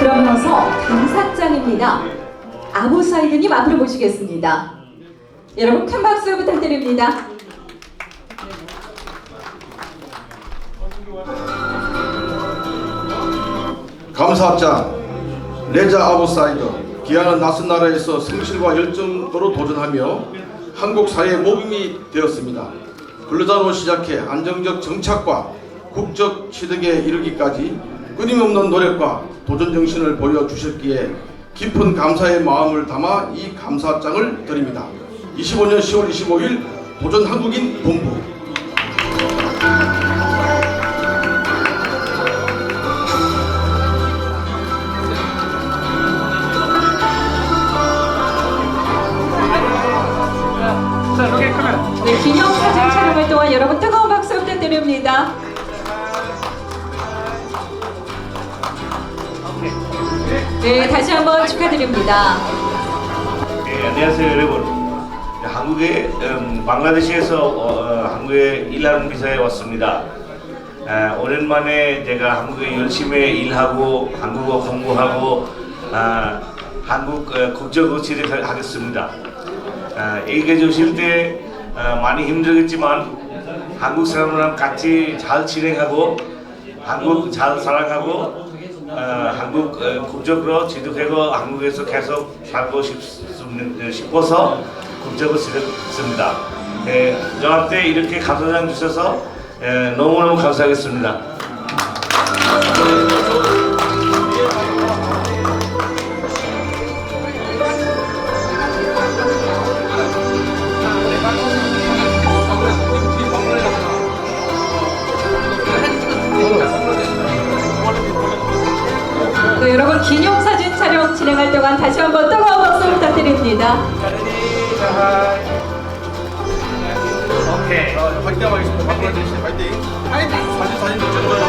그러면서 감사장입니다. 아부사이드님 앞으로 모시겠습니다. 여러분 큰 박수 부탁드립니다. 감사합장 레자 아웃사이더 기아는 낯선 나라에서 성실과 열정으로 도전하며 한국 사회의 모범이 되었습니다. 근로자로 시작해 안정적 정착과 국적 취득에 이르기까지 끊임없는 노력과 도전 정신을 보여주셨기에 깊은 감사의 마음을 담아 이 감사장을 드립니다. 25년 10월 25일 도전 한국인 본부 네, 기념사진 촬영을 동안 여러분 뜨거운 박수 부탁드립니다. 네, 다시 한번 축하드립니다. 네, 안녕하세요 여러분. 네, 한국에 음, 방글라데시에서 어, 어, 한국에 일하는 비자에 왔습니다. 아, 오랜만에 제가 한국에 열심히 일하고 한국어 공부하고 아, 한국 어, 국적으로 취직하겠습니다. 아, 얘기해 주실 때 아, 많이 힘들겠지만 한국 사람들랑 같이 잘 진행하고 한국 잘 사랑하고 어, 한국 어, 국적으로 취득하고 한국에서 계속 살고 싶, 싶어서 국적을 취득했습니다. 네, 저한테 이렇게 감사장 주셔서 에, 너무너무 감사하겠습니다. 여러분 기념사진 촬영 진행할 동안 다시 한번 뜨거운 박수 부탁드립니다. 오케이. 화이팅 하겠습니다. 방글라데시 화이팅. 화이팅. 사진 사진 찍어요.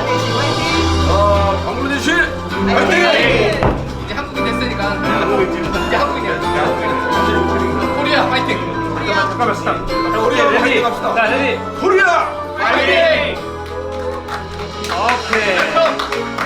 아 방글라데시 화이팅. 이제 한국인 됐으니까 이제 한국인이야 코리아 파이팅 잠깐만 스탑. 우리 화이팅 합시다. 자, 레디. 코리아.